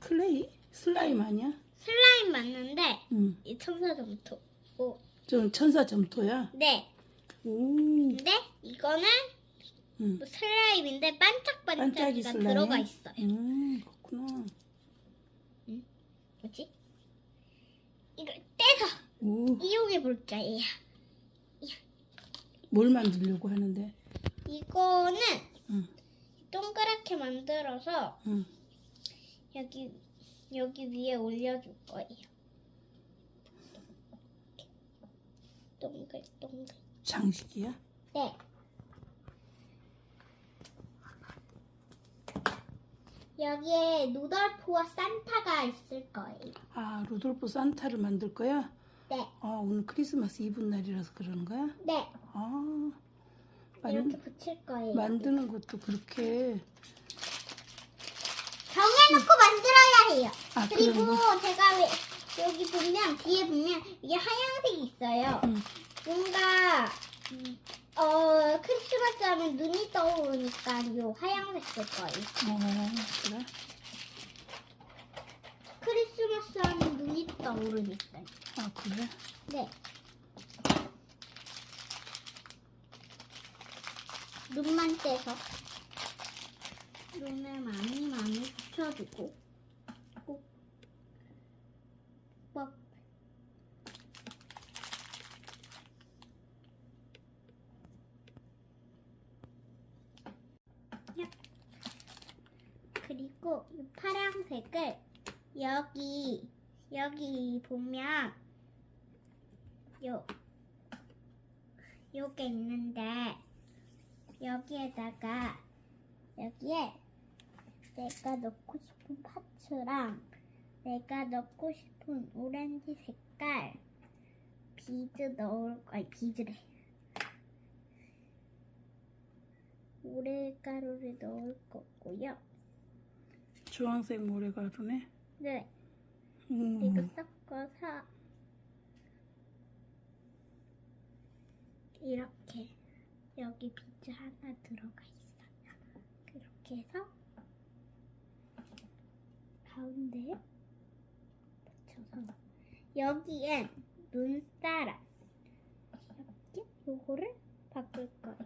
클레이? 슬라임 아니야? 슬라임 맞는데 응. 이 천사 점토. 오. 저 천사 점토야. 네. 오. 근데 이거는 응. 뭐 슬라임인데 반짝이 반짝반짝이가 슬라임. 들어가 있어요. 음, 그렇구나. 뭐지? 이걸 떼서 오, 이용해 볼게요. 뭘 만들려고 하는데? 이거는 응. 동그랗게 만들어서 응. 여기 여기 위에 올려줄 거예요. 동글 동글. 장식이야? 네. 여기에 루돌프와 산타가 있을 거예요. 아, 루돌프 산타를 만들 거야? 네. 아, 오늘 크리스마스 이브 날이라서 그러는 거야? 네. 아, 이렇게 만, 붙일 거예요. 만드는 것도 그렇게. 정해놓고 만들어야 해요. 아, 그리고 그런 제가 왜 여기 보면 뒤에 보면 이게 하얀색이 있어요. 응. 뭔가 음, 어 크리스마스 하면 눈이 떠오르니까 요 하얀색 쓸 거예요. 어, 그래? 크리스마스 하면 눈이 떠오르니까. 아, 그래? 네. 눈만 떼서 눈을 많이 많이 붙여주고 꼭. 그리고 이 파란색을 여기 여기 보면 요 요게 있는데 여기에다가 여기에 내가 넣고 싶은 파츠랑 내가 넣고 싶은 오렌지 색깔 비즈 넣을 아니 비즈래 모래가루를 넣을 거고요. 주황색 모래가루네. 네, 음, 이거 섞어서 이렇게 여기 비즈 하나 들어가 있어요. 그렇게 해서 가운데에 붙여서 여기엔 눈사람 이렇게 요거를 바꿀 거예요.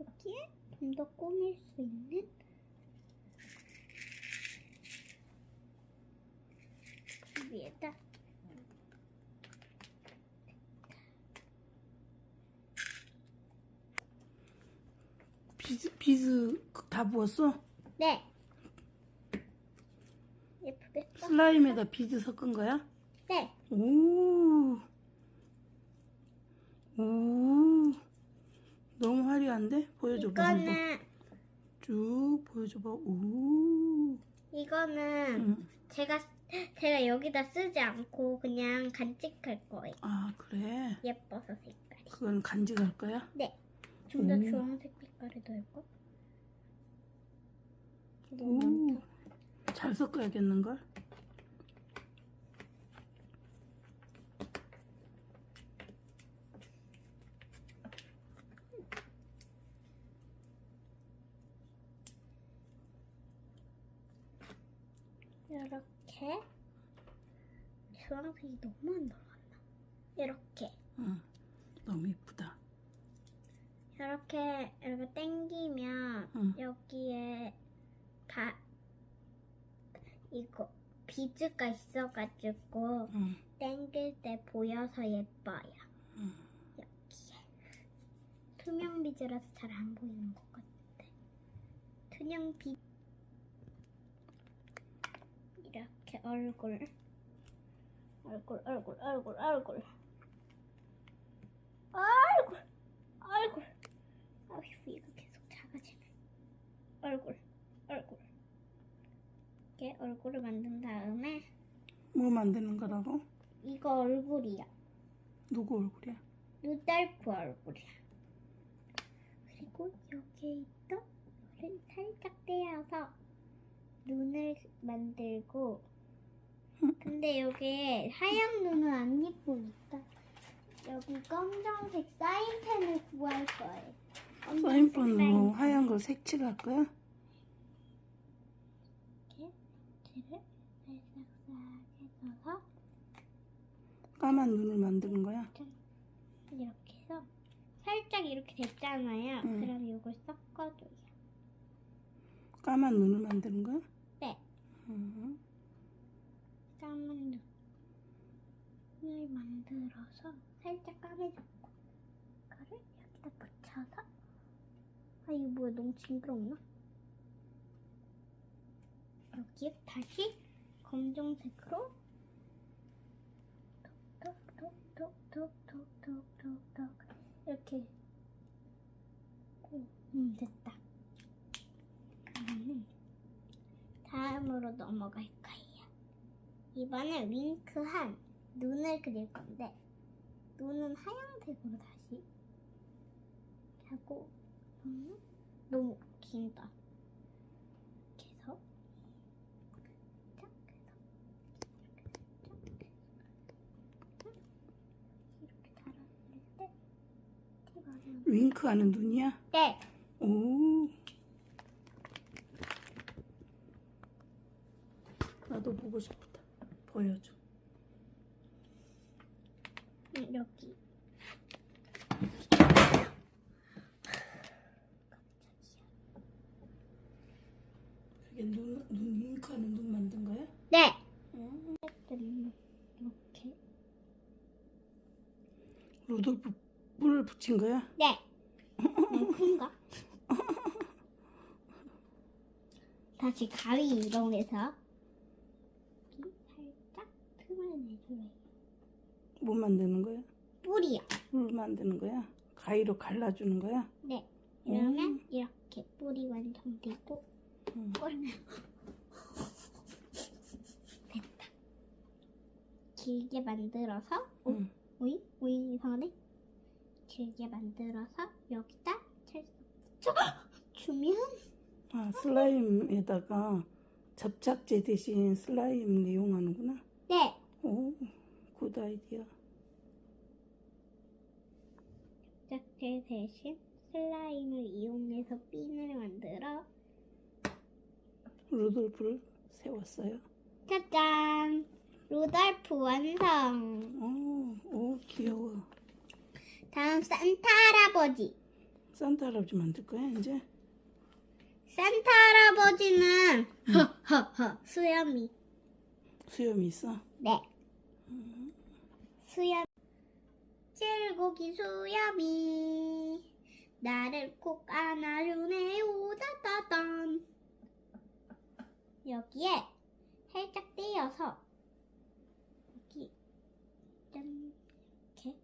여기에 좀 더 꾸밀 수 있는 위에다 비즈, 비즈 다 부었어? 네 예쁘게 써. 슬라임에다 비즈 섞은 거야? 네 오, 오, 너무 화려한데? 보여줘봐. 한번. 이거는 쭉 보여줘봐. 오, 이거는 응. 제가 제가 여기다 쓰지 않고 그냥 간직할 거예요. 아 그래. 예뻐서 색깔이. 그건 간직할 거야? 네. 좀 더 오. 주황색 빛깔이 더 예뻐. 너무 오, 많다. 잘 섞어야겠는 걸. 이렇게 주황색이 너무 안 들어갔나? 이렇게 응. 너무 이쁘다. 이렇게 이렇게 당기면 응. 여기에 바 이거 비즈가 있어가지고 응. 당길 때 보여서 예뻐요. 응. 여기에 투명 비즈라서 잘 안 보이는 것 같아. 투명 비 이렇게 얼굴 얼굴 얼굴 얼굴 얼굴 얼굴 얼굴 아휴 이거 계속 작아지네 얼굴 얼굴을 만든 다음에 뭐 만드는 거라고? 이거 얼굴이야 누구 얼굴이야? 루돌프 얼굴이야. 그리고 여기에 있던 눈을 살짝 떼어서 눈을 만들고 근데 여기에 하얀 눈은 안 예쁘니까 여기 검정색 사인펜을 구할 거예요. 검정색 사인펜으로 사인펜. 하얀 걸 색칠할 거야? 해서 까만 눈을 만드는 거야? 이렇게 해서 살짝 이렇게 됐잖아요. 응. 그럼 이걸 섞어줘요. 까만 눈을 만드는 거야? 네. 음. 까만 눈을 만들어서 살짝 까매졌고 그거를 여기다 붙여서 아 이거 뭐야 너무 징그럽나? 여기 다시 검정색으로. 톡톡톡톡톡톡톡톡 이렇게. 음 됐다. 다음으로 넘어갈 거예요. 이번엔 윙크한 눈을 그릴 건데 눈은 하얀색으로 다시 하고 음, 너무 긴다 이렇게 해서 짝 해서 이렇게 달았을 때 티바는 윙크하는 눈이야? 네 오. 나도 보고 싶다. 보여줘. 음, 여기 그게 눈, 눈 윙크하는 눈 만든 거야? 네 어. 이렇게 루돌프 뿔 붙인 거야? 네. 너무 큰가? 다시 가위 이동해서 살짝 틈을 내줘요. 뭐 만드는 거야? 뿌리요. 뿔 만드는 거야? 가위로 갈라주는 거야? 네. 이러면 이렇게 뿌리 완성되고 음. 꼴. 됐다. 길게 만들어서 오, 응. 오잉? 오잉 이상하네? 길게 만들어서 여기다 찰떡 주면 아, 슬라임에다가 접착제 대신 슬라임을 이용하는구나. 네. 오, 굿 아이디어. 짝대 대신 슬라임을 이용해서 핀을 만들어 루돌프를 세웠어요. 짜잔! 루돌프 완성! 오. 다음 산타 할아버지. 산타 할아버지 만들 거야, 이제? 산타 할아버지는 허허허 수염이. 수염이 있어? 네. 수염. 찔고기 수염이 나를 꼭 안아주네요. 따따단. 여기에 살짝 떼어서 여기 짠 이렇게.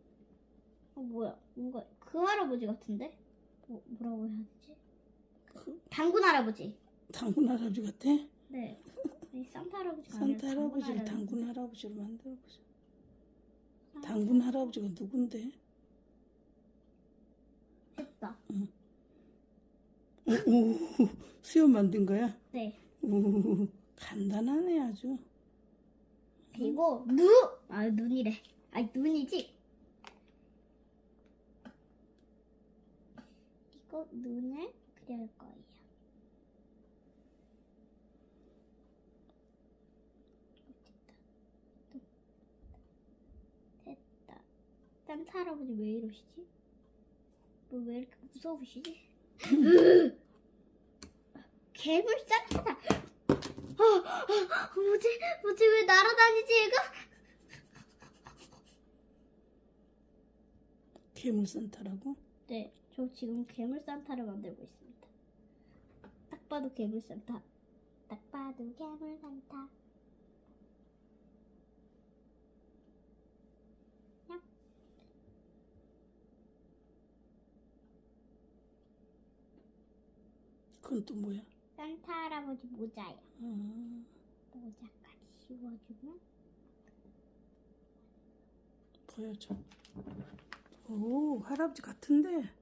어 뭐야? 뭔가 그 할아버지 같은데? 뭐 뭐라고 해야 되지? 그 당군 할아버지. 당군 할아버지 같아? 네. 아니, 산타 할아버지가 아니라 산타 할아버지를 할아버지. 당군 할아버지로 만들어보자. 당군 할아버지가 누군데? 됐다. 오, 오, 수염 만든 거야? 네. 오, 간단하네 아주. 그리고 눈! 아 눈이래. 아 눈이지? 그리고 눈을 그릴 거예요. 됐다. 됐다. 산타 할아버지 왜 이러시지? 뭐 왜 이렇게 무서우시지? 괴물 산타다. 아, 아, 뭐지? 뭐지? 왜 날아다니지 얘가? 괴물 산타라고? 네, 저 지금 괴물 산타를 만들고 있습니다. 딱 봐도 괴물 산타. 딱 봐도 괴물 산타. 야. 그건 또 뭐야? 산타 할아버지 모자예요. 아, 모자까지 씌워주면 보여줘. 오, 할아버지 같은데?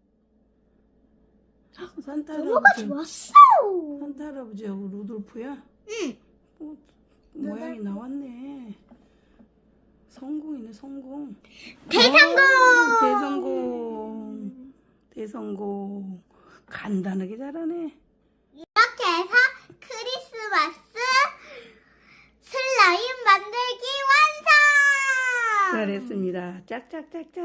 산타 할아버지 좋았어. 산타 할아버지하고 루돌프야? 응. 어, 모양이 나왔네. 성공이네 성공. 대성공! 오, 대성공. 대성공. 간단하게 잘하네. 이렇게 해서 크리스마스 슬라임 만들기 완성! 잘했습니다. 짝짝짝짝.